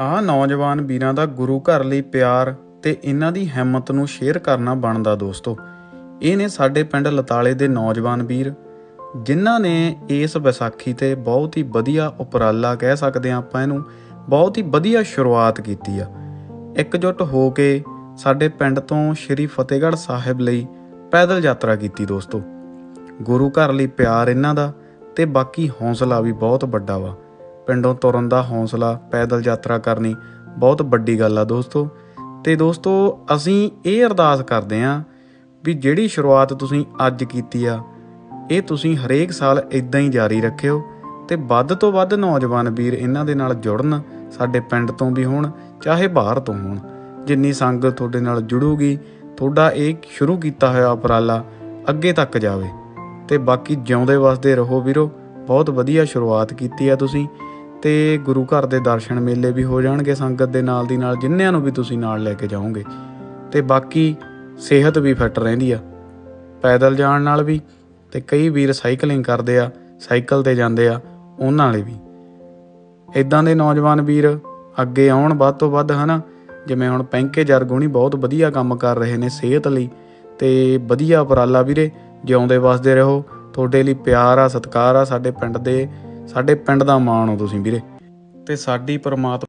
ਆਹ ਨੌਜਵਾਨ ਵੀਰਾਂ ਦਾ ਗੁਰੂ ਘਰ ਲਈ ਪਿਆਰ ਤੇ ਇਹਨਾਂ ਦੀ ਹਿੰਮਤ ਨੂੰ ਸ਼ੇਅਰ ਕਰਨਾ ਬਣਦਾ ਦੋਸਤੋ। ਇਹ ਨੇ ਸਾਡੇ ਪਿੰਡ ਲਤਾਲੇ ਦੇ ਨੌਜਵਾਨ ਵੀਰ, ਜਿਨ੍ਹਾਂ ਨੇ ਇਸ ਵਿਸਾਖੀ ਤੇ ਬਹੁਤ ਹੀ ਵਧੀਆ ਉਪਰਾਲਾ ਕਹਿ ਸਕਦੇ ਹਾਂ ਆਪਾਂ ਇਹਨੂੰ, ਬਹੁਤ ਹੀ ਵਧੀਆ ਸ਼ੁਰੂਆਤ ਕੀਤੀ ਆ। ਇਕਜੁੱਟ ਹੋ ਕੇ ਸਾਡੇ ਪਿੰਡ ਤੋਂ ਸ਼੍ਰੀ ਫਤਿਹਗੜ੍ਹ ਸਾਹਿਬ ਲਈ ਪੈਦਲ ਯਾਤਰਾ ਕੀਤੀ ਦੋਸਤੋ। ਗੁਰੂ ਘਰ ਲਈ ਪਿਆਰ ਇਹਨਾਂ ਦਾ ਤੇ ਬਾਕੀ ਹੌਸਲਾ ਵੀ ਬਹੁਤ ਵੱਡਾ ਵਾ। ਪਿੰਡੋਂ ਤੁਰਨ ਦਾ ਹੌਸਲਾ ਪੈਦਲ ਯਾਤਰਾ ਕਰਨੀ ਬਹੁਤ ਵੱਡੀ ਗੱਲ ਆ ਦੋਸਤੋ। ਤੇ ਦੋਸਤੋ, ਅਸੀਂ ਇਹ ਅਰਦਾਸ ਕਰਦੇ ਆਂ ਵੀ ਜਿਹੜੀ ਸ਼ੁਰੂਆਤ ਤੁਸੀਂ ਅੱਜ ਕੀਤੀ ਆ, ਇਹ ਤੁਸੀਂ ਹਰੇਕ ਸਾਲ ਇਦਾਂ ਹੀ ਜਾਰੀ ਰੱਖਿਓ ਤੇ ਵੱਧ ਤੋਂ ਵੱਧ ਨੌਜਵਾਨ ਵੀਰ ਇਹਨਾਂ ਦੇ ਨਾਲ ਜੁੜਨ, ਸਾਡੇ ਪਿੰਡ ਤੋਂ ਵੀ ਹੋਣ, ਚਾਹੇ ਬਾਹਰ ਤੋਂ ਹੋਣ। ਜਿੰਨੀ ਸੰਗਤ ਤੁਹਾਡੇ ਨਾਲ ਜੁੜੂਗੀ, ਤੁਹਾਡਾ ਇਹ ਸ਼ੁਰੂ ਕੀਤਾ ਹੋਇਆ ਉਪਰਾਲਾ ਅੱਗੇ ਤੱਕ ਜਾਵੇ। ਤੇ ਬਾਕੀ ਜਿਉਂਦੇ ਵਸਦੇ ਰਹੋ ਵੀਰੋ, ਬਹੁਤ ਵਧੀਆ ਸ਼ੁਰੂਆਤ ਕੀਤੀ ਆ ਤੁਸੀਂ। ਤੇ ਗੁਰੂ ਘਰ ਦੇ ਦਰਸ਼ਨ ਮੇਲੇ ਵੀ ਹੋ ਜਾਣਗੇ ਸੰਗਤ ਦੇ ਨਾਲ ਦੀ ਨਾਲ, ਜਿੰਨਿਆਂ ਨੂੰ ਵੀ ਤੁਸੀਂ ਨਾਲ ਲੈ ਕੇ ਜਾਓਗੇ। ਤੇ ਬਾਕੀ ਸਿਹਤ ਵੀ ਫਿੱਟ ਰਹਿੰਦੀ ਆ। ਪੈਦਲ ਜਾਣ ਨਾਲ ਵੀ ਤੇ ਕਈ ਵੀਰ ਸਾਈਕਲਿੰਗ ਕਰਦੇ ਆ, ਸਾਈਕਲ ਤੇ ਜਾਂਦੇ ਆ, ਉਹਨਾਂ ਲਈ ਵੀ। ਇਦਾਂ ਦੇ ਨੌਜਵਾਨ ਵੀਰ ਅੱਗੇ ਆਉਣ ਵੱਧ ਤੋਂ ਵੱਧ, ਹਨਾ? ਜਿਵੇਂ ਹੁਣ ਪੈਂਕੇ ਜਰਗੋਣੀ ਬਹੁਤ ਵਧੀਆ ਕੰਮ ਕਰ ਰਹੇ ਨੇ ਸਿਹਤ ਲਈ ਤੇ ਵਧੀਆ ਉਪਰਾਲਾ ਵੀਰੇ, ਜਿਉਂਦੇ ਵਸਦੇ ਰਹੋ। ਤੁਹਾਡੇ ਲਈ ਪਿਆਰ ਆ, ਸਤਿਕਾਰ ਆ ਸਾਡੇ ਪਿੰਡ ਦੇ। ਸਾਡੇ ਪਿੰਡ ਦਾ ਮਾਣ ਹੋ ਤੁਸੀਂ ਵੀਰੇ। ਤੇ ਸਾਡੀ ਪਰਮਾਤਮਾ